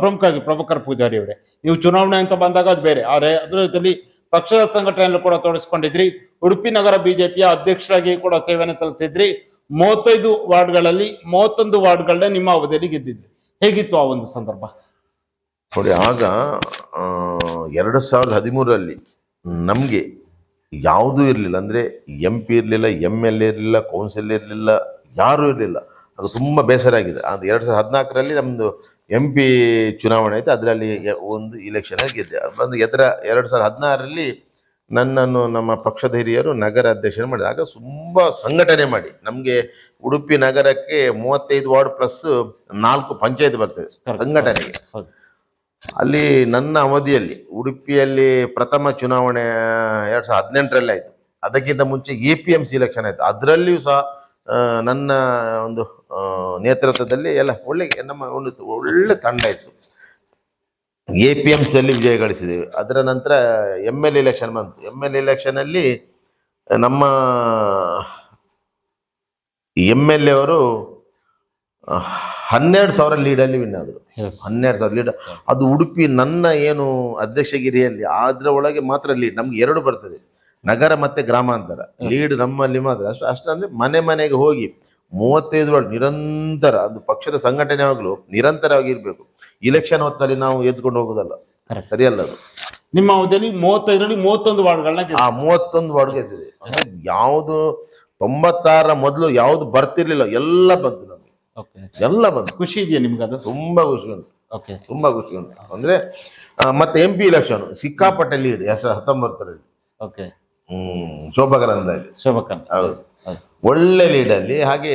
ಪ್ರಮುಖವಾಗಿ ಪ್ರಭಾಕರ್ ಪೂಜಾರಿ ಅವರೇ. ನೀವು ಚುನಾವಣೆ ಅಂತ ಬಂದಾಗ ಅದು ಬೇರೆ. ಆದರೆ ಅದರಲ್ಲಿ ಜೊತೆಲಿ ಪಕ್ಷದ ಸಂಘಟನೆಯಲ್ಲೂ ಕೂಡ ತೊಡಗಿಸ್ಕೊಂಡಿದ್ರಿ. ಉಡುಪಿ ನಗರ ಬಿಜೆಪಿಯ ಅಧ್ಯಕ್ಷರಾಗಿ ಕೂಡ ಸೇವೆಯನ್ನು ಸಲ್ಲಿಸಿದ್ರಿ. ಮೂವತ್ತೈದು ವಾರ್ಡ್ಗಳಲ್ಲಿ ಮೂವತ್ತೊಂದು ವಾರ್ಡ್ಗಳನ್ನ ನಿಮ್ಮ ಅವಧಿಯಲ್ಲಿ ಗೆದ್ದಿದ್ರಿ. ಹೇಗಿತ್ತು ಆ ಒಂದು ಸಂದರ್ಭ? ನೋಡಿ, ಆಗ ಎರಡು ಸಾವಿರದ ಹದಿಮೂರರಲ್ಲಿ ನಮಗೆ ಯಾವುದೂ ಇರಲಿಲ್ಲ. ಅಂದರೆ ಎಂ ಪಿ ಇರಲಿಲ್ಲ ಎಂ ಎಲ್ ಎ ಇರಲಿಲ್ಲ ಕೌನ್ಸಿಲ್ ಇರಲಿಲ್ಲ, ಯಾರೂ ಇರಲಿಲ್ಲ. ಅದು ತುಂಬ ಬೇಸರ ಆಗಿದೆ. ಅದು ಎರಡು ಸಾವಿರದ ಹದಿನಾಲ್ಕರಲ್ಲಿ ನಮ್ಮದು ಎಂ ಪಿ ಚುನಾವಣೆ ಐತೆ ಅದರಲ್ಲಿ ಒಂದು ಇಲೆಕ್ಷನ್ ಗೆದ್ದೆ. ಬಂದು ಎದುರ ಎರಡು ಸಾವಿರದ ಹದಿನಾರರಲ್ಲಿ ನನ್ನನ್ನು ನಮ್ಮ ಪಕ್ಷದ ಹಿರಿಯರು ನಗರ ಅಧ್ಯಕ್ಷರು ಮಾಡಿದ ಆಗ ತುಂಬ ಸಂಘಟನೆ ಮಾಡಿ. ನಮಗೆ ಉಡುಪಿ ನಗರಕ್ಕೆ ಮೂವತ್ತೈದು ವಾರ್ಡ್ ಪ್ಲಸ್ ನಾಲ್ಕು ಪಂಚಾಯತ್ ಬರ್ತದೆ ಸಂಘಟನೆಗೆ. ಅಲ್ಲಿ ನನ್ನ ಅವಧಿಯಲ್ಲಿ ಉಡುಪಿಯಲ್ಲಿ ಪ್ರಥಮ ಚುನಾವಣೆ ಎರಡು ಸಾವಿರದ ಹದಿನೆಂಟರಲ್ಲಿ ಆಯಿತು ಅದಕ್ಕಿಂತ ಮುಂಚೆ A P M C election ಆಯಿತು. ಅದರಲ್ಲಿಯೂ ಸಹ ನನ್ನ ಒಂದು ನೇತೃತ್ವದಲ್ಲಿ ಎಲ್ಲ ಒಳ್ಳೆ ನಮ್ಮ ಒಂದು ಒಳ್ಳೆ ತಂಡ ಇತ್ತು. ಎ ಪಿ ಎಂ ಸಿಯಲ್ಲಿ ವಿಜಯ ಗಳಿಸಿದ್ದೇವೆ. ಅದರ ನಂತರ ಎಂ ಎಲ್ ಎಲೆಕ್ಷನ್ ಬಂತು. ಎಂ ಎಲ್ ಎಲೆಕ್ಷನಲ್ಲಿ ನಮ್ಮ ಎಂ ಎಲ್ ಎ ಅವರು ಹನ್ನೆರಡು ಸಾವಿರ ಲೀಡಲ್ಲಿ ವಿನ್ ಆದರು. ಹನ್ನೆರಡು ಸಾವಿರ ಲೀಡ್ ಅದು ಉಡುಪಿ ನನ್ನ ಏನು ಅಧ್ಯಕ್ಷಗಿರಿಯಲ್ಲಿ ಅದರ ಒಳಗೆ ಮಾತ್ರ ಲೀಡ್ ನಮ್ಗೆ ಎರಡು ಬರ್ತದೆ. ನಗರ ಮತ್ತೆ ಗ್ರಾಮಾಂತರ ಲೀಡ್ ನಮ್ಮಲ್ಲಿ ಮಾತ್ರ. ಅಷ್ಟು ಅಷ್ಟಂದ್ರೆ ಮನೆ ಮನೆಗೆ ಹೋಗಿ ಮೂವತ್ತೈದು ವರ್ಷ ನಿರಂತರ ಅದು ಪಕ್ಷದ ಸಂಘಟನೆ ಆಗಲು ನಿರಂತರವಾಗಿ ಇರಬೇಕು. ಇಲೆಕ್ಷನ್ ಹೊತ್ತಲ್ಲಿ ನಾವು ಎದ್ಕೊಂಡು ಹೋಗೋದಲ್ಲ. ಸರಿಯಲ್ಲ ಅದು. ನಿಮ್ಮ ಅವಧಿಯಲ್ಲಿ ಮೂವತ್ತೈದರಲ್ಲಿ ಮೂವತ್ತೊಂದು ವಾರ್ಡ್ಗಳನ್ನ ಆ ಮೂವತ್ತೊಂದು ವಾರ್ಡ್ ಗೆದ್ದಿದೆ. ಯಾವುದು ತೊಂಬತ್ತಾರರ ಮೊದಲು ಯಾವ್ದು ಬರ್ತಿರ್ಲಿಲ್ಲ ಎಲ್ಲ ಬಂತು ನಮಗೆ. ಓಕೆ ಎಲ್ಲ ಬಂತು. ಖುಷಿ ಇದೆಯಾ ನಿಮ್ಗೆ ಅದು? ತುಂಬಾ ಖುಷಿ ಉಂಟು. ಓಕೆ ತುಂಬಾ ಖುಷಿ ಉಂಟು. ಅಂದ್ರೆ ಮತ್ತೆ ಎಂ ಪಿ ಇಲೆಕ್ಷನ್ ಸಿಕ್ಕಾಪಟ್ಟೆ ಲೀಡ್ ಸಾವಿರದ ಹತ್ತೊಂಬತ್ತರಲ್ಲಿ ಓಕೆ ಹ್ಮ್. ಶೋಭಕನ್ ಹೌದು. ಒಳ್ಳೆ ಲೀಡ್ ಅಲ್ಲಿ ಹಾಗೆ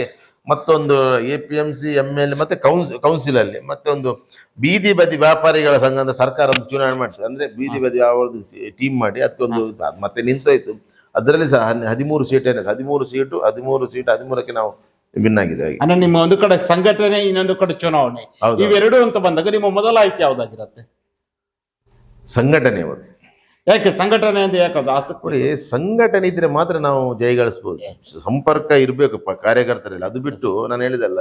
ಮತ್ತೊಂದು A P M C M L ಮತ್ತೆ ಕೌನ್ಸ್ ಕೌನ್ಸಿಲ್ ಅಲ್ಲಿ ಮತ್ತೊಂದು ಬೀದಿ ಬದಿ ವ್ಯಾಪಾರಿಗಳ ಸಂಘ ಅಂತ ಸರ್ಕಾರ ಒಂದು ಚುನಾವಣೆ ಮಾಡ್ತದೆ ಅಂದ್ರೆ ಬೀದಿ ಬದಿ ಯಾವ್ದು ಟೀಮ್ ಮಾಡಿ ಅದಕ್ಕೊಂದು ಅದ್ ಮತ್ತೆ ನಿಂತೋಯ್ತು. ಅದರಲ್ಲಿ ಸಹ ಹದಿಮೂರು ಸೀಟ್ ಏನಿದೆ. ಹದಿಮೂರು ಸೀಟು ಹದಿಮೂರು ಸೀಟ್ ಹದಿಮೂರಕ್ಕೆ ನಾವು ವಿನ್ ಆಗಿದೆ ಅಂದ್ರೆ ನಿಮ್ಮ ಒಂದು ಕಡೆ ಸಂಘಟನೆ ಇನ್ನೊಂದು ಕಡೆ ಚುನಾವಣೆ. ಹೌದು. ಇವೆರಡು ಅಂತ ಬಂದಾಗ ನಿಮ್ಮ ಮೊದಲ ಆಯ್ಕೆ ಯಾವ್ದಾಗಿರತ್ತೆ? ಸಂಘಟನೆ ಅವರು ಯಾಕೆ ಸಂಘಟನೆ ಅಂತ ಯಾಕೆ ಅದು ಆಸಕ್ತಿ ಸಂಘಟನೆ ಇದ್ರೆ ಮಾತ್ರ ನಾವು ಜಯಗಳಿಸ್ಬೋದು. ಸಂಪರ್ಕ ಇರಬೇಕು ಕಾರ್ಯಕರ್ತರಲ್ಲಿ. ಅದು ಬಿಟ್ಟು ನಾನು ಹೇಳಿದಲ್ಲ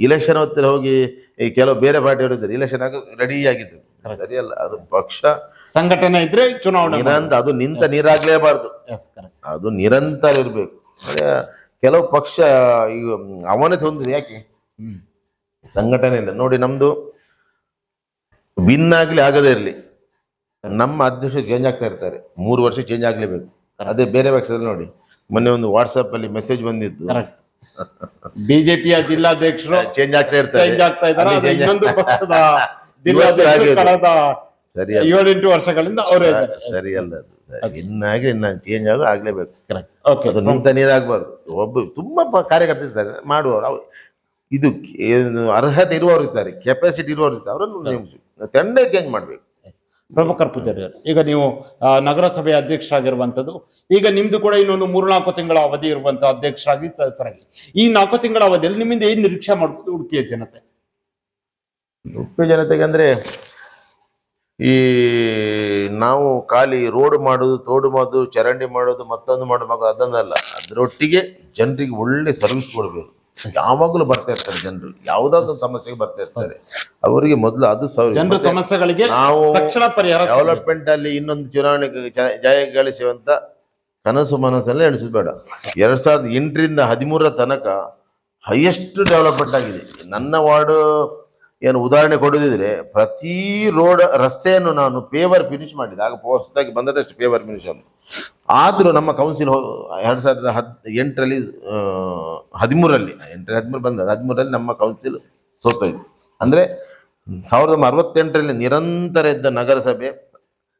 ಇಲೆಕ್ಷನ್ ಹತ್ತಿರ ಹೋಗಿ ಈ ಕೆಲವು ಬೇರೆ ಪಾರ್ಟಿ ಹೇಳಿದ್ರು ಇಲೆಕ್ಷನ್ ಆಗ ರೆಡಿ ಆಗಿದ್ರು ಸರಿಯಲ್ಲ ಅದು ಪಕ್ಷ ಸಂಘಟನೆ ಇದ್ರೆ ಚುನಾವಣೆ ನಿರಂತರ ಅದು ನಿಂತ ನೀರಾಗ್ಲೇಬಾರ್ದು. ಅದು ನಿರಂತರ ಇರಬೇಕು. ಕೆಲವು ಪಕ್ಷ ಈಗ ಅವನತೆ ಹೊಂದಿದೆ ಯಾಕೆ? ಹ್ಮ್. ಸಂಘಟನೆ ಇಲ್ಲ. ನೋಡಿ ನಮ್ದು ವಿನ್ ಆಗ್ಲಿ ಆಗದೇ ಇರಲಿ. ನಮ್ಮ ಅಧ್ಯಕ್ಷರು ಚೇಂಜ್ ಆಗ್ತಾ ಇರ್ತಾರೆ. ಮೂರು ವರ್ಷ ಚೇಂಜ್ ಆಗ್ಲೇಬೇಕು. ಅದೇ ಬೇರೆ ಪಕ್ಷದಲ್ಲಿ ನೋಡಿ. ಮೊನ್ನೆ ಒಂದು ವಾಟ್ಸಪ್ ಅಲ್ಲಿ ಮೆಸೇಜ್ ಬಂದಿತ್ತು. ಬಿಜೆಪಿಯ ಜಿಲ್ಲಾಧ್ಯಕ್ಷರು ಚೇಂಜ್ ಆಗ್ತಾ ಇರ್ತಾರೆ. ಚೇಂಜ್ ಆಗ್ತಾ ಇದ್ದಾರೆ. ಅದೇ ಇನ್ನೊಂದು ಪಕ್ಷದ ಜಿಲ್ಲಾಧ್ಯಕ್ಷರು. ಕಳೆದ ಸರಿ ಏಳೆಂಟು ವರ್ಷಗಳಿಂದ ಅವರೇ ಸರಿ ಅಲ್ಲ. ಇನ್ನಾಗಿ ಇನ್ನ ಚೇಂಜ್ ಆಗೋ ಆಗ್ಲೇಬೇಕು. ಕರೆಕ್ಟ್ ಓಕೆ ಅದು ನಿಂತ ನೀರಾಗಬಾರ್ದು. ಒಬ್ಬ ತುಂಬಾ ಕಾರ್ಯಕರ್ತ ಕಾರ್ಯಕರ್ತರು ಇರ್ತಾರೆ ಮಾಡುವವರು ಇದು ಏನು ಅರ್ಹತೆ ಇರುವವರು ಇರ್ತಾರೆ ಕೆಪಾಸಿಟಿ ಇರುವವರು ಇರ್ತಾರೆ ಅವರನ್ನು ತಂಡ ಚೇಂಜ್ ಮಾಡ್ಬೇಕು. ಪ್ರಭಾಕರ್ ಪೂಜಾರಿ ಈಗ ನೀವು ನಗರಸಭೆ ನಗರಸಭೆ ಅಧ್ಯಕ್ಷರಾಗಿರುವಂತದ್ದು ಈಗ ನಿಮ್ದು ಕೂಡ ಇನ್ನೊಂದು ಮೂರ್ನಾಲ್ಕು ತಿಂಗಳ ಅವಧಿ ಇರುವಂತ ಅಧ್ಯಕ್ಷರಾಗಿ ಸದಸ್ಯರಾಗಿ ಈ ನಾಲ್ಕು ತಿಂಗಳ ಅವಧಿಯಲ್ಲಿ ನಿಮ್ಮಿಂದ ಏನು ನಿರೀಕ್ಷೆ ಮಾಡ್ಬೋದು ಉಡುಪಿಯ ಜನತೆ? ಉಡುಪಿಯ ಜನತೆಗೆ ಅಂದ್ರೆ, ಈ ನಾವು ಖಾಲಿ ರೋಡ್ ಮಾಡೋದು, ತೋಡು ಮಾಡೋದು, ಚರಂಡಿ ಮಾಡೋದು, ಮತ್ತೊಂದು ಮಾಡೋದು, ಅದನ್ನಲ್ಲ. ಅದರೊಟ್ಟಿಗೆ ಜನರಿಗೆ ಒಳ್ಳೆ ಸರ್ವಿಸ್ ಕೊಡಬೇಕು. ಯಾವಾಗಲೂ ಬರ್ತಾ ಇರ್ತಾರೆ ಜನರು. ಯಾವುದಾದ್ರು ಸಮಸ್ಯೆಗೆ ಬರ್ತಾ ಇರ್ತಾರೆ. ಅವರಿಗೆ ಮೊದಲು ಅದು ಜನರ ಸಮಸ್ಯೆಗಳಿಗೆ ನಾವು ತಕ್ಷಣ ಪರಿಹಾರ ಸಿಗ್ಬೇಕು. ಡೆವಲಪ್ಮೆಂಟ್ ಅಲ್ಲಿ ಇನ್ನೊಂದು ಚುನಾವಣೆಗೆ ಜ- ಜಯ ಗಳಿಸುವಂತ ಕನಸು ಮನಸ್ಸಲ್ಲೇ ಎಣಿಸಬೇಡ ಬೇಡ. ಎರಡ್ ಸಾವಿರದ ಎಂಟರಿಂದ ಹದಿಮೂರರ ತನಕ ಹೈಯೆಸ್ಟ್ ಡೆವಲಪ್ಮೆಂಟ್ ಆಗಿದೆ. ನನ್ನ ವಾರ್ಡ್ ಏನು ಉದಾಹರಣೆ ಕೊಡೋದಿದ್ರೆ ಪ್ರತಿ ರೋಡ್ ರಸ್ತೆಯನ್ನು ನಾನು ಪೇವರ್ ಫಿನಿಶ್ ಮಾಡಿದೆ. ಆಗ ಹೊಸದಾಗಿ ಬಂದದಷ್ಟು ಪೇವರ್ ಫಿನಿಶ್ ಅನ್ನು. ಆದರೂ ನಮ್ಮ ಕೌನ್ಸಿಲ್ ಎರಡು ಸಾವಿರದ ಹದ್ ಎಂಟರಲ್ಲಿ ಹದಿಮೂರಲ್ಲಿ ಎಂಟರಲ್ಲಿ ಹದಿಮೂರು ಬಂದ ಹದಿಮೂರರಲ್ಲಿ ನಮ್ಮ ಕೌನ್ಸಿಲ್ ಸೋತೋಯ್ತು ಅಂದರೆ ಸಾವಿರದ ಒಂಬೈನೂರ ಅರವತ್ತೆಂಟರಲ್ಲಿ ನಿರಂತರ ಇದ್ದ ನಗರಸಭೆ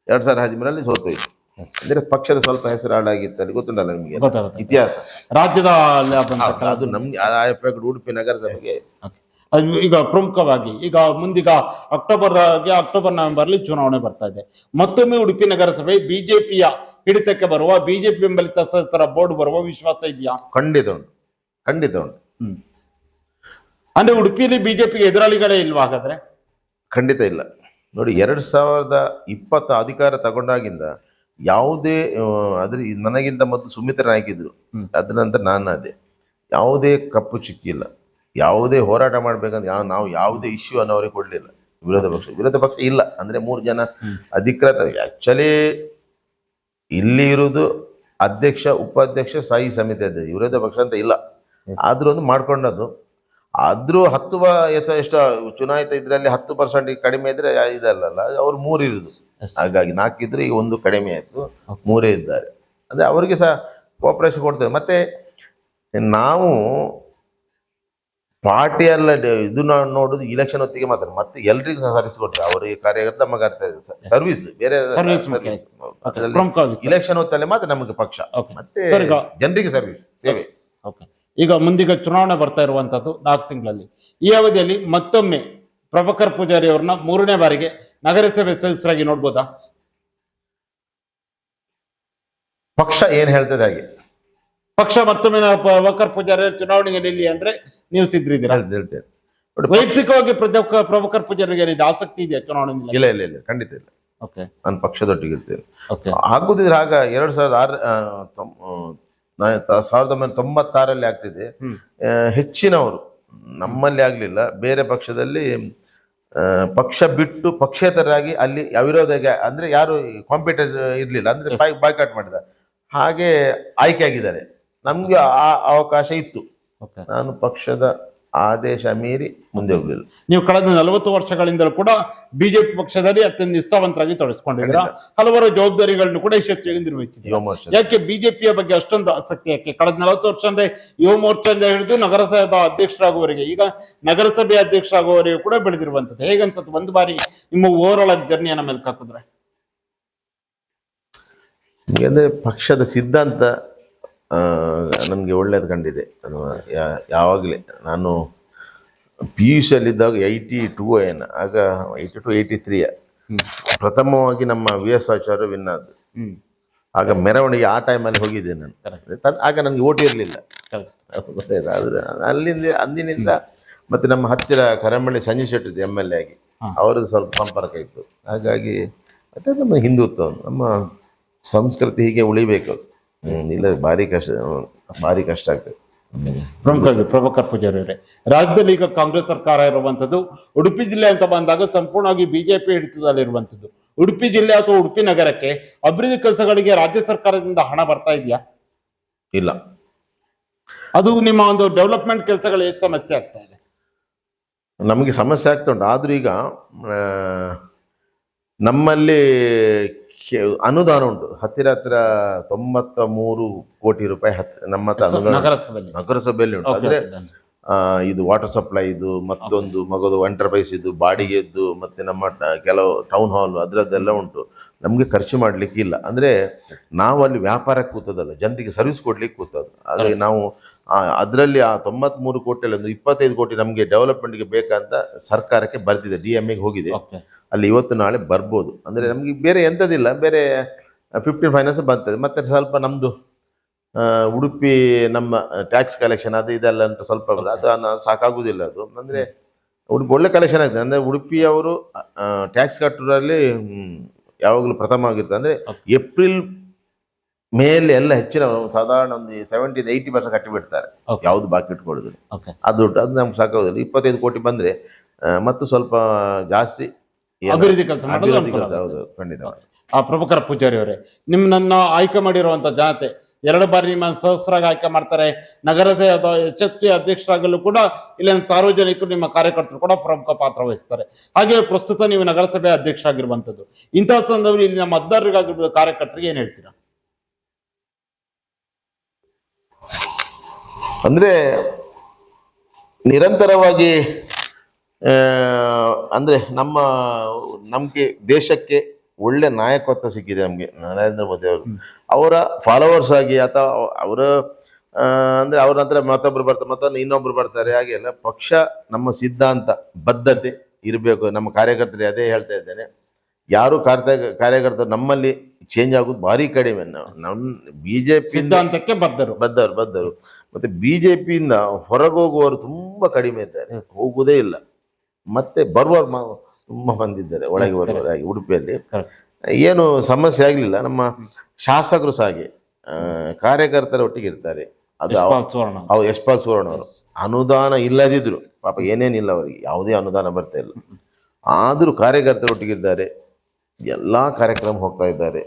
ಎರಡು ಸಾವಿರದ ಹದಿಮೂರಲ್ಲಿ ಸೋತೋಯ್ತು ಅಂದರೆ ಪಕ್ಷದ ಸ್ವಲ್ಪ ಹೆಸರು ಹಾಳಾಗಿತ್ತು ಅಲ್ಲಿ ಗೊತ್ತುಂಟಲ್ಲ ನಿಮಗೆ. ಇತಿಹಾಸ. ರಾಜ್ಯದ ಅದು- ನಮಗೆ ಆ ಎಫೆಕ್ಟ್ ಉಡುಪಿ ನಗರಸಭೆಗೆ. ಈಗ ಪ್ರಮುಖವಾಗಿ ಈಗ ಮುಂದೀಗ ಅಕ್ಟೋಬರ್ ಅಕ್ಟೋಬರ್ ನವೆಂಬರ್ ಅಲ್ಲಿ ಚುನಾವಣೆ ಬರ್ತಾ ಇದೆ. ಮತ್ತೊಮ್ಮೆ ಉಡುಪಿ ನಗರಸಭೆ ಬಿಜೆಪಿಯ ಹಿಡಿತಕ್ಕೆ ಬರುವ ಬಿಜೆಪಿ ಬೆಂಬಲಿತ ಸದಸ್ಯರ ಬೋರ್ಡ್ ಬರುವ ವಿಶ್ವಾಸ ಇದೆಯಾ? ಖಂಡಿತ ಉಂಟು. ಖಂಡಿತ ಉಂಟು. ಹ್ಮ್. ಅಂದ್ರೆ ಉಡುಪಿಯಲ್ಲಿ ಬಿಜೆಪಿಗೆ ಎದುರಾಳಿಗಳೇ ಇಲ್ವಾ ಹಾಗಾದ್ರೆ? ಖಂಡಿತ ಇಲ್ಲ. ನೋಡಿ ಎರಡ್ ಸಾವಿರದ ಇಪ್ಪತ್ತ ಅಧಿಕಾರ ತಗೊಂಡಾಗಿಂದ ಯಾವುದೇ ಅದ್ರ ನನಗಿಂತ ಮೊದಲು ಸುಮಿತ್ರ ನಾಯ್ಕ ಇದ್ರು. ಅದ್ರ ನಂತರ ನಾನು ಅದೇ ಯಾವುದೇ ಕಪ್ಪು ಚಿಕ್ಕಿಲ್ಲ. ಯಾವುದೇ ಹೋರಾಟ ಮಾಡ್ಬೇಕಂತ ಯಾವ ನಾವು ಯಾವುದೇ ಇಶ್ಯೂ ಅನ್ನೋರಿಗೆ ಕೊಡ್ಲಿಲ್ಲ. ವಿರೋಧ ಪಕ್ಷ ವಿರೋಧ ಪಕ್ಷ ಇಲ್ಲ. ಅಂದ್ರೆ ಮೂರು ಜನ. ಅಧಿಕೃತ ಆಕ್ಚುಲಿ ಇಲ್ಲಿ ಇರುವುದು ಅಧ್ಯಕ್ಷ ಉಪಾಧ್ಯಕ್ಷ ಸ್ಥಾಯಿ ಸಮಿತಿ ಇದೆ ವಿರೋಧ ಪಕ್ಷ ಅಂತ ಇಲ್ಲ. ಆದ್ರೂ ಒಂದು ಮಾಡ್ಕೊಂಡದ್ದು. ಆದ್ರೂ ಹತ್ತು ಬ ಎಷ್ಟ- ಎಷ್ಟು ಚುನಾಯಿತ ಇದರಲ್ಲಿ ಹತ್ತು ಪರ್ಸೆಂಟ್ ಕಡಿಮೆ ಇದ್ರೆ ಇದಲ್ಲ ಅವ್ರು ಮೂರು ಇರುದು. ಹಾಗಾಗಿ ನಾಲ್ಕಿದ್ರೆ ಈಗ ಒಂದು ಕಡಿಮೆ ಆಯಿತು. ಮೂರೇ ಇದ್ದಾರೆ. ಅಂದರೆ ಅವರಿಗೆ ಸಹ ಕೋಪರೇಷನ್ ಕೊಡ್ತೇವೆ. ಮತ್ತೆ ನಾವು ಪಾರ್ಟಿ ಎಲ್ಲ ಡ- ಇದು ನೋಡುದು ಇಲೆಕ್ಷನ್ ಹೊತ್ತಿಗೆ ಮಾತ್ರ. ಮತ್ತೆ ಎಲ್ರಿಗೂ ಸಹ ಸರಿಸಿಕೊಟ್ರು. ಅವರಿಗೆ ಕಾರ್ಯಕರ್ತ ನಮಗೆ ಸರ್ವಿಸ್ ಬೇರೆ. ಇಲೆಕ್ಷನ್ ಹೊತ್ತಲ್ಲಿ ಮಾತ್ರ ನಮಗೆ ಪಕ್ಷ. ಮತ್ತೆ ಜನರಿಗೆ ಸರ್ವಿಸ್ ಸೇವೆ. ಈಗ ಮುಂದಿಗೆ ಚುನಾವಣೆ ಬರ್ತಾ ಇರುವಂತದ್ದು ನಾಲ್ಕು ತಿಂಗಳಲ್ಲಿ. ಈ ಅವಧಿಯಲ್ಲಿ ಮತ್ತೊಮ್ಮೆ ಪ್ರಭಾಕರ್ ಪೂಜಾರಿ ಅವ್ರನ್ನ ಮೂರನೇ ಬಾರಿಗೆ ನಗರಸಭೆ ಸದಸ್ಯರಾಗಿ ನೋಡ್ಬೋದಾ? ಪಕ್ಷ ಏನ್ ಹೇಳ್ತದೆ ಹಾಗೆ? ಪಕ್ಷ ಮತ್ತೊಮ್ಮೆ ನಾವು ಪ್ರಭಾಕರ್ ಪೂಜಾರಿ ಚುನಾವಣೆಗೆ ನಿಲ್ಲಿ ಅಂದ್ರೆ ನೀವು ಸಿದ್ಧರಿದ್ದೀರಾ? ಹೇಳ್ತೇನೆ, ವೈಯಕ್ತಿಕವಾಗಿ ಪ್ರಜಾ- ಪ್ರಮುಖರ ಪೂಜಾರಿಗೆ ಏನಿದೆ? ಆಸಕ್ತಿ ಇದೆಯಾ ಚುನಾವಣೆ ಇಲ್ಲ ಇಲ್ಲ ಇಲ್ಲ ಖಂಡಿತ ಇಲ್ಲ. ಓಕೆ ನಾನು ಪಕ್ಷದೊಟ್ಟಿಗೆ ಇರ್ತೇನೆ. ಓಕೆ ಆಗುದಿದ್ರೆ ಆಗ ಎರಡು ಸಾವಿರದ ಆರು ಸಾವಿರದ ಒಂಬೈನೂರ ತೊಂಬತ್ತಾರಲ್ಲಿ ಆಗ್ತಿದೆ. ಹೆಚ್ಚಿನವರು ನಮ್ಮಲ್ಲಿ ಆಗಲಿಲ್ಲ. ಬೇರೆ ಪಕ್ಷದಲ್ಲಿ ಪಕ್ಷ ಬಿಟ್ಟು ಪಕ್ಷೇತರಾಗಿ ಅಲ್ಲಿ ಅವಿರೋಧ ಅಂದ್ರೆ ಯಾರು ಕಾಂಪಿಟೇಟ್ ಇರ್ಲಿಲ್ಲ. ಅಂದ್ರೆ ಬಾಯ್ಕಾಟ್ ಮಾಡಿದ. ಹಾಗೆ ಆಯ್ಕೆ ಆಗಿದ್ದಾರೆ. ನಮ್ಗೆ ಆ ಅವಕಾಶ ಇತ್ತು. ನಾನು ಪಕ್ಷದ ಆದೇಶ ಮೀರಿ ಮುಂದೆ ಹೋಗಲಿಲ್ಲ ನೀವು ಕಳೆದ ನಲವತ್ತು ವರ್ಷಗಳಿಂದಲೂ ಕೂಡ ಬಿಜೆಪಿ ಪಕ್ಷದಲ್ಲಿ ಅತ್ಯಂತ ನಿಷ್ಠಾವಂತರಾಗಿ ತೊಡಗಿಸ್ಕೊಂಡಿದ್ದೀರಾ? ಹಲವಾರು ಜವಾಬ್ದಾರಿಗಳನ್ನು ಕೂಡ ಯಶಸ್ವಿಯಾಗಿ ನಿರ್ವಹಿಸಿದ್ದೀರಾ? ಯಾಕೆ ಬಿಜೆಪಿಯ ಬಗ್ಗೆ ಅಷ್ಟೊಂದು ಆಸಕ್ತಿ ಯಾಕೆ ಕಳೆದ ನಲವತ್ತು ವರ್ಷ ಅಂದ್ರೆ ಯುವ ಮೋರ್ಚಾದಿಂದ ಹಿಡಿದು ನಗರಸಭೆದ ಅಧ್ಯಕ್ಷರಾಗುವವರೆಗೆ ಈಗ ನಗರಸಭೆ ಅಧ್ಯಕ್ಷರಾಗುವವರೆಗೆ ಕೂಡ ಬೆಳೆದಿರುವಂತದ್ದು ಹೇಗನ್ಸುತ್ತೆ ಒಂದು ಬಾರಿ ನಿಮ್ಮ ಓವರ್ ಆಲ್ ಜರ್ನಿಯನ್ನ ಮೇಲೆ ಹಾಕಿದ್ರೆ ಪಕ್ಷದ ಸಿದ್ಧಾಂತ ನನಗೆ ಒಳ್ಳೇದು ಕಂಡಿದೆ. ಯಾವಾಗಲೇ ನಾನು ಪಿ ಯು ಸಿಯಲ್ಲಿದ್ದಾಗ ಏಯ್ಟಿ ಟೂ ಏನು ಆಗ ಏಯ್ಟಿ ಟು ಏಯ್ಟಿ ತ್ರೀಯ ಪ್ರಥಮವಾಗಿ ನಮ್ಮ ವಿ ಎಸ್ ಆಚಾರ್ಯ ವಿನ್ ಆದ್ದು. ಆಗ ಮೆರವಣಿಗೆ ಆ ಟೈಮಲ್ಲಿ ಹೋಗಿದ್ದೆ ನಾನು. ಆಗ ನನಗೆ ಓಟ್ ಇರಲಿಲ್ಲ. ಆದರೆ ಆದ್ರೆ ಅಲ್ಲಿಂದ ಅಂದಿನಿಂದ ಮತ್ತೆ ನಮ್ಮ ಹತ್ತಿರ Karamalli Sanjay Shetty M L A ಆಗಿ. ಅವರದ್ದು ಸ್ವಲ್ಪ ಸಂಪರ್ಕ ಇತ್ತು. ಹಾಗಾಗಿ ಮತ್ತೆ ನಮ್ಮ ಹಿಂದುತ್ವ ನಮ್ಮ ಸಂಸ್ಕೃತಿ ಹೀಗೆ ಉಳಿಬೇಕು. ಇಲ್ಲ ಭಾರಿ ಕಷ್ಟ ಭಾರಿ ಕಷ್ಟ ಆಗ್ತದೆ. ಪ್ರಮುಖ ಪ್ರಭಾಕರ್ ಪೂಜಾರಿ ಅವರೇ. ರಾಜ್ಯದಲ್ಲಿ ಈಗ ಕಾಂಗ್ರೆಸ್ ಸರ್ಕಾರ ಇರುವಂತದ್ದು ಉಡುಪಿ ಜಿಲ್ಲೆ ಅಂತ ಬಂದಾಗ ಸಂಪೂರ್ಣವಾಗಿ ಬಿಜೆಪಿ ಹಿಡಿತದಲ್ಲಿರುವಂತದ್ದು ಉಡುಪಿ ಜಿಲ್ಲೆ ಅಥವಾ ಉಡುಪಿ ನಗರಕ್ಕೆ ಅಭಿವೃದ್ಧಿ ಕೆಲಸಗಳಿಗೆ ರಾಜ್ಯ ಸರ್ಕಾರದಿಂದ ಹಣ ಬರ್ತಾ ಇದೆಯಾ? ಇಲ್ಲ. ಅದು ನಿಮ್ಮ ಒಂದು ಡೆವಲಪ್ಮೆಂಟ್ ಕೆಲಸಗಳು ಎಷ್ಟು ಸಮಸ್ಯೆ ಆಗ್ತಾ ಇದೆ? ನಮಗೆ ಸಮಸ್ಯೆ ಆಗ್ತಾ ಉಂಟು. ಆದ್ರೂ ಈಗ ನಮ್ಮಲ್ಲಿ ಅನುದಾನ ಉಂಟು. ಹತ್ತಿರ ಹತ್ತಿರ ತೊಂಬತ್ತ ಮೂರು ಕೋಟಿ ರೂಪಾಯಿ ನಮ್ಮ ನಗರಸಭೆಯಲ್ಲಿ? ನಗರಸಭೆಯಲ್ಲಿ ಉಂಟು. ಅಂದ್ರೆ ಇದು ವಾಟರ್ ಸಪ್ಲೈ ಇದು ಮತ್ತೊಂದು ಮಗದು ಎಂಟರ್ಪ್ರೈಸ್ ಇದು ಬಾಡಿಗೆದ್ದು ಮತ್ತೆ ನಮ್ಮ ಕೆಲವು ಟೌನ್ ಹಾಲ್ ಅದರದ್ದೆಲ್ಲ ಉಂಟು. ನಮ್ಗೆ ಖರ್ಚು ಮಾಡ್ಲಿಕ್ಕೆ ಇಲ್ಲ. ಅಂದ್ರೆ ನಾವು ಅಲ್ಲಿ ವ್ಯಾಪಾರಕ್ಕೆ ಕೂತದಲ್ಲ ಜನರಿಗೆ ಸರ್ವಿಸ್ ಕೊಡ್ಲಿಕ್ಕೆ ಕೂತದ್ದು. ಹಾಗಾಗಿ ನಾವು ಅದರಲ್ಲಿ ಆ ತೊಂಬತ್ಮೂರು ಕೋಟಿಯಲ್ಲಿ ಒಂದು ಇಪ್ಪತ್ತೈದು ಕೋಟಿ ನಮಗೆ ಡೆವಲಪ್ಮೆಂಟ್ಗೆ ಬೇಕಂತ ಸರ್ಕಾರಕ್ಕೆ ಬರ್ತಿದೆ ಡಿ ಎಂ ಎಗೆ ಹೋಗಿದೆ. ಅಲ್ಲಿ ಇವತ್ತು ನಾಳೆ ಬರ್ಬೋದು. ಅಂದರೆ ನಮಗೆ ಬೇರೆ ಎಂಥದಿಲ್ಲ ಬೇರೆ ಫಿಫ್ಟೀನ್ ಫೈನಾನ್ಸ್ ಬರ್ತದೆ ಮತ್ತೆ ಸ್ವಲ್ಪ ನಮ್ಮದು ಉಡುಪಿ ನಮ್ಮ ಟ್ಯಾಕ್ಸ್ ಕಲೆಕ್ಷನ್ ಅದು ಇದೆಲ್ಲ ಅಂತ ಸ್ವಲ್ಪ. ಅದು ಸಾಕಾಗುವುದಿಲ್ಲ ಸಾಕಾಗುದಿಲ್ಲ ಅದು. ಅಂದರೆ ಉಡುಪಿ ಒಳ್ಳೆ ಕಲೆಕ್ಷನ್ ಆಗ್ತದೆ. ಅಂದರೆ ಉಡುಪಿಯವರು ಟ್ಯಾಕ್ಸ್ ಕಟ್ಟೋದ್ರಲ್ಲಿ ಯಾವಾಗಲೂ ಪ್ರಥಮ ಆಗಿರ್ತದೆ ಅಂದರೆ ಏಪ್ರಿಲ್ ಮೇಲೆ ಎಲ್ಲ ಹೆಚ್ಚಿನ ಸಾಧಾರಣ ಒಂದು ಸೆವೆಂಟಿ ಏಯ್ಟಿ ಪರ್ಸೆಂಟ್ ಕಟ್ಟಿಬಿಡ್ತಾರೆ. ಯಾವುದು ಬಾಕಿ ಇಟ್ಕೊಳ್ಳೋದು. ಅದು ಅದು ನಮ್ಗೆ ಸಾಕಾಗೋದಿಲ್ಲ. ಇಪ್ಪತ್ತೈದು ಕೋಟಿ ಬಂದರೆ ಮತ್ತು ಸ್ವಲ್ಪ ಜಾಸ್ತಿ ಅಭಿವೃದ್ಧಿ ಕೆಲಸ ಮಾಡೋದು ಅನುಕೂಲ ಹೌದು ಖಂಡಿತ ಆ ಪ್ರಭುಕರ ಪೂಜಾರಿ ಅವರೇ ನಿಮ್ಮನ್ನ ಆಯ್ಕೆ ಮಾಡಿರುವಂತ ಜನತೆ ಎರಡು ಬಾರಿ ನಿಮ್ಮ ಸಹಸ್ರಾಗಿ ಆಯ್ಕೆ ಮಾಡ್ತಾರೆ ನಗರದ ಅಥವಾ ಯಶಸ್ವಿ ಅಧ್ಯಕ್ಷರಾಗಲು ಕೂಡ ಇಲ್ಲಿನ ಸಾರ್ವಜನಿಕರು ನಿಮ್ಮ ಕಾರ್ಯಕರ್ತರು ಕೂಡ ಪ್ರಮುಖ ಪಾತ್ರ ವಹಿಸ್ತಾರೆ. ಹಾಗೆ ಪ್ರಸ್ತುತ ನೀವು ನಗರಸಭೆ ಅಧ್ಯಕ್ಷರಾಗಿರುವಂತದ್ದು ಇಂತಹ ಸಂದರ್ಭದಲ್ಲಿ ಇಲ್ಲಿ ನಮ್ಮ ಮತದಾರರಿಗಾಗಿರ್ಬೋದು ಕಾರ್ಯಕರ್ತರಿಗೆ ಏನ್ ಹೇಳ್ತೀರಾ? ಅಂದ್ರೆ ನಿರಂತರವಾಗಿ ಅಂದ್ರೆ ನಮ್ಮ ನಮಗೆ ದೇಶಕ್ಕೆ ಒಳ್ಳೆ ನಾಯಕತ್ವ ಸಿಕ್ಕಿದೆ ನಮಗೆ ನರೇಂದ್ರ ಮೋದಿ ಅವರು. ಅವರ ಫಾಲೋವರ್ಸ್ ಆಗಿ ಅಥವಾ ಅವರ ಅಂದರೆ ಅವ್ರ ನಂತರ ಮತ್ತೊಬ್ರು ಬರ್ತಾರೆ ಮತ್ತೊಂದು ಇನ್ನೊಬ್ರು ಬರ್ತಾರೆ ಹಾಗೆ ಅಲ್ಲ ಪಕ್ಷ ನಮ್ಮ ಸಿದ್ಧಾಂತ ಬದ್ಧತೆ ಇರಬೇಕು. ನಮ್ಮ ಕಾರ್ಯಕರ್ತರಿಗೆ ಅದೇ ಹೇಳ್ತಾ ಇದ್ದೇನೆ. ಯಾರು ಕಾರ್ಯ ಕಾರ್ಯಕರ್ತರು ನಮ್ಮಲ್ಲಿ ಚೇಂಜ್ ಆಗೋದು ಭಾರಿ ಕಡಿಮೆ. ನಮ್ಮ ಪಿ ಸಿದ್ಧಾಂತಕ್ಕೆ ಬದ್ಧರು. ಬದ್ಧರು ಬದ್ಧರು. ಜೆ ಪಿಯಿಂದ ಹೊರಗೋಗುವವರು ತುಂಬ ಕಡಿಮೆ ಇದ್ದಾರೆ. ಹೋಗುವುದೇ ಇಲ್ಲ. ಮತ್ತೆ ಬರುವವರು ಬಂದಿದ್ದಾರೆ ಒಳಗೆ ಬರುವವರಾಗಿ ಉಡುಪಿಯಲ್ಲಿ. ಏನು ಸಮಸ್ಯೆ ಆಗಲಿಲ್ಲ ನಮ್ಮ ಶಾಸಕರು ಸಹ ಹಾಗೆ ಕಾರ್ಯಕರ್ತರ ಒಟ್ಟಿಗೆ ಇರ್ತಾರೆ. ಅದು ಅವ- ಯಶ್ಪಾಲ್ ಸುವರ್ಣ ಅವು ಯಶ್ಪಾಲ್ ಸುವರ್ಣ ಅವರು. ಅನುದಾನ ಇಲ್ಲದಿದ್ರು ಪಾಪ ಏನೇನಿಲ್ಲ ಅವರಿಗೆ ಯಾವುದೇ ಅನುದಾನ ಬರ್ತಾ ಇಲ್ಲ. ಆದರೂ ಕಾರ್ಯಕರ್ತರ ಒಟ್ಟಿಗಿದ್ದಾರೆ ಎಲ್ಲ ಕಾರ್ಯಕ್ರಮ ಹೋಗ್ತಾ ಇದ್ದಾರೆ.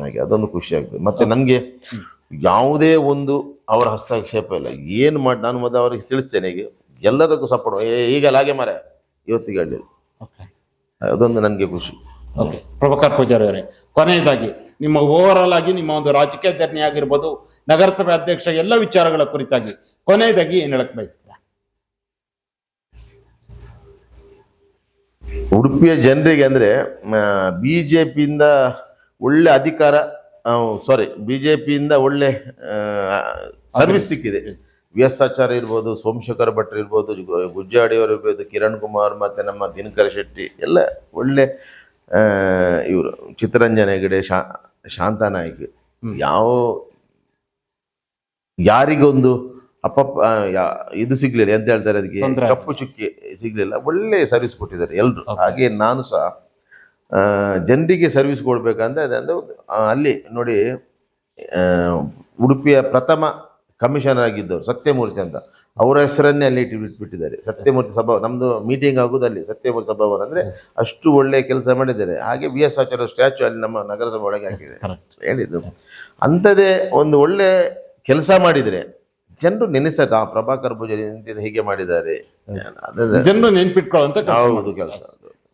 ಹಾಗೆ ಅದೊಂದು ಖುಷಿ ಆಗ್ತದೆ. ಮತ್ತೆ ನನಗೆ ಯಾವುದೇ ಒಂದು ಅವರ ಹಸ್ತಕ್ಷೇಪ ಇಲ್ಲ. ಏನು ಮಾಡಿ ನಾನು ಮೊದಲು ಅವರಿಗೆ ತಿಳಿಸ್ತೇನೆ ಈಗ ಎಲ್ಲದಕ್ಕೂ ಸಪೋರ್ಟ್ ಈಗ ಹಾಗೆ ಮರ ಇವತ್ತಿಗೆ ಆಡಲಿಲ್ಲ ಓಕೆ ಅದೊಂದು ನನಗೆ ಖುಷಿ. ಓಕೆ ಪ್ರಭಾಕರ್ ಪೂಜಾರಿ ಅವರೇ ಕೊನೆಯದಾಗಿ ನಿಮ್ಮ ಓವರ್ ಆಲ್ ಆಗಿ ನಿಮ್ಮ ಒಂದು ರಾಜಕೀಯ ಜರ್ನಿ ಆಗಿರ್ಬೋದು ನಗರಸಭೆ ಅಧ್ಯಕ್ಷ ಎಲ್ಲ ವಿಚಾರಗಳ ಕುರಿತಾಗಿ ಕೊನೆಯದಾಗಿ ಏನು ಹೇಳಕ್ ಬಯಸ್ತೀರಾ? ಉಡುಪಿಯ ಜನರಿಗೆ ಅಂದರೆ ಬಿ ಜೆ ಪಿಯಿಂದ ಒಳ್ಳೆ ಅಧಿಕಾರ ಸಾರಿ ಬಿ ಜೆ ಪಿಯಿಂದ ಒಳ್ಳೆ ಸರ್ವಿಸ್ ಸಿಕ್ಕಿದೆ. ವಿ ಎಸ್ ಆಚಾರ್ಯ ಇರ್ಬೋದು ಸೋಮಶೇಖರ್ ಭಟ್ರು ಇರ್ಬೋದು ಗುಜ್ಜಾಡಿಯವರು ಇರ್ಬೋದು ಕಿರಣ್ ಕುಮಾರ್ ಮತ್ತೆ ನಮ್ಮ ದಿನಕರ ಶೆಟ್ಟಿ ಎಲ್ಲ ಒಳ್ಳೆ ಇವರು. ಚಿತ್ತರಂಜನ ಹೆಗಡೆ ಶಾ ಶಾಂತ ನಾಯ್ಕ. ಯಾವ ಯಾರಿಗೊಂದು ಅಪ್ಪ ಇದು ಸಿಗ್ಲಿಲ್ಲ ಎಂತ ಹೇಳ್ತಾರೆ ಅದಕ್ಕೆ? ಕಪ್ಪು ಚುಕ್ಕಿ ಸಿಗ್ಲಿಲ್ಲ. ಒಳ್ಳೆ ಸರ್ವಿಸ್ ಕೊಟ್ಟಿದ್ದಾರೆ ಎಲ್ರು. Okay. ಹಾಗೆ ನಾನು ಸಹ ಜನರಿಗೆ ಸರ್ವಿಸ್ ಕೊಡ್ಬೇಕಂದ್ರೆ ಅದಂದ್ರೆ ಅಲ್ಲಿ ನೋಡಿ ಉಡುಪಿಯ ಪ್ರಥಮ ಕಮಿಷನರ್ ಆಗಿದ್ದವರು ಸತ್ಯಮೂರ್ತಿ ಅಂತ. ಅವರ ಹೆಸರನ್ನೇ ಅಲ್ಲಿ ಇಟ್ಟು ಬಿಟ್ಬಿಟ್ಟಿದ್ದಾರೆ ಸತ್ಯಮೂರ್ತಿ ಸಭಾ ನಮ್ಮದು ಮೀಟಿಂಗ್ ಆಗೋದು ಅಲ್ಲಿ ಸತ್ಯಮೂರ್ತಿ ಸಭಾವನ ಅವರಂದ್ರೆ ಅಷ್ಟು ಒಳ್ಳೆಯ ಕೆಲಸ ಮಾಡಿದ್ದಾರೆ. ಹಾಗೆ ವಿ ಎಸ್ ಆಚಾರ್ಯ ಸ್ಟ್ಯಾಚು ಅಲ್ಲಿ ನಮ್ಮ ನಗರಸಭೆ ಒಳಗೆ ಹಾಕಿದೆ ಕರೆಕ್ಟ್ ಹೇಳಿದ್ದು. ಅಂಥದ್ದೇ ಒಂದು ಒಳ್ಳೆ ಕೆಲಸ ಮಾಡಿದರೆ ಜನರು ನೆನೆಸಕ ಆ ಪ್ರಭಾಕರ್ ಪೂಜಾರಿ ಹೀಗೆ ಮಾಡಿದ್ದಾರೆ? ಅದೇ- ಜನರು ನೆನ್ಪಿಟ್ಕೊಳ್ಳುವಂತ ಕೆಲ್ಸ ಹೌದು ಕೆಲಸ.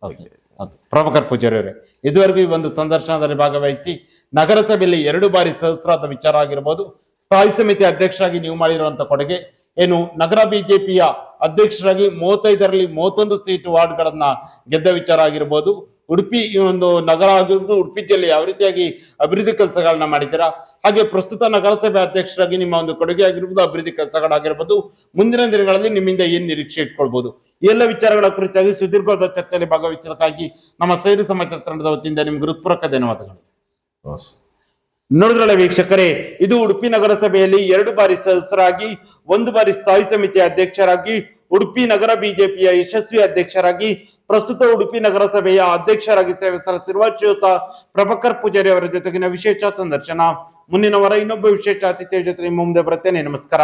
ಓಕೆ. ಓಕೆ. ಪ್ರಭಾಕರ್ ಪೂಜಾರಿ ಅವರೇ ಇದುವರೆಗೂ ಈ ಒಂದು ಸಂದರ್ಶನದಲ್ಲಿ ಭಾಗವಹಿಸಿ ನಗರಸಭೆಯಲ್ಲಿ ಎರಡು ಬಾರಿ ಸಹಸ್ರಾದ ವಿಚಾರ ಆಗಿರ್ಬೋದು. ಸ್ಥಾಯಿ ಸಮಿತಿ ಅಧ್ಯಕ್ಷರಾಗಿ ನೀವು ಮಾಡಿರುವಂತ ಕೊಡುಗೆ. ಏನು, ನಗರ ಬಿಜೆಪಿಯ ಅಧ್ಯಕ್ಷರಾಗಿ ಮೂವತ್ತೈದರಲ್ಲಿ ಮೂವತ್ತೊಂದು ಸೀಟು ವಾರ್ಡ್ಗಳನ್ನ ಗೆದ್ದ ವಿಚಾರ ಆಗಿರ್ಬೋದು. ಉಡುಪಿ ಈ ಒಂದು ನಗರ ಆಗಿರ್ಬೋದು, ಉಡುಪಿ ಜಿಲ್ಲೆ ಯಾವ ರೀತಿಯಾಗಿ ಅಭಿವೃದ್ಧಿ ಕೆಲಸಗಳನ್ನ ಮಾಡಿದ್ದೀರಾ? ಹಾಗೆ ಪ್ರಸ್ತುತ ನಗರಸಭೆ ಅಧ್ಯಕ್ಷರಾಗಿ ನಿಮ್ಮ ಒಂದು ಕೊಡುಗೆ ಆಗಿರ್ಬೋದು, ಅಭಿವೃದ್ಧಿ ಕೆಲಸಗಳಾಗಿರ್ಬೋದು. ಮುಂದಿನ ದಿನಗಳಲ್ಲಿ ನಿಮ್ಮಿಂದ ಏನ್ ನಿರೀಕ್ಷೆ ಇಟ್ಕೊಳ್ಬಹುದು ಎಲ್ಲ ವಿಚಾರಗಳ ಕುರಿತಾಗಿ ಸುದೀರ್ಘವಾದ ಚರ್ಚೆಯಲ್ಲಿ ಭಾಗವಹಿಸೋದಕ್ಕಾಗಿ ನಮ್ಮ ಸೈರು ಸಮಾಚಾರ ತಂಡದ ವತಿಯಿಂದ ನಿಮ್ಗೆ ಹೃತ್ಪೂರ್ವಕ ಧನ್ಯವಾದಗಳು. ನೋಡಿದ್ರಲ್ಲ ವೀಕ್ಷಕರೇ, ಇದು ಉಡುಪಿ ನಗರಸಭೆಯಲ್ಲಿ ಎರಡು ಬಾರಿ ಸದಸ್ಯರಾಗಿ, ಒಂದು ಬಾರಿ ಸ್ಥಾಯಿ ಸಮಿತಿ ಅಧ್ಯಕ್ಷರಾಗಿ, ಉಡುಪಿ ನಗರ ಬಿಜೆಪಿಯ ಯಶಸ್ವಿ ಅಧ್ಯಕ್ಷರಾಗಿ, ಪ್ರಸ್ತುತ ಉಡುಪಿ ನಗರಸಭೆಯ ಅಧ್ಯಕ್ಷರಾಗಿ ಸೇವೆ ಸಲ್ಲಿಸಿರುವ ಶ್ರೀಯುತ ಪ್ರಭಾಕರ್ ಪೂಜಾರಿ ಅವರ ಜೊತೆಗಿನ ವಿಶೇಷ ಸಂದರ್ಶನ. ಮುಂದಿನ ವಾರ ಇನ್ನೊಬ್ಬ ವಿಶೇಷ ಅತಿಥಿಯ ಜೊತೆ ನಿಮ್ಮ ಮುಂದೆ ಬರುತ್ತೇನೆ. ನಮಸ್ಕಾರ.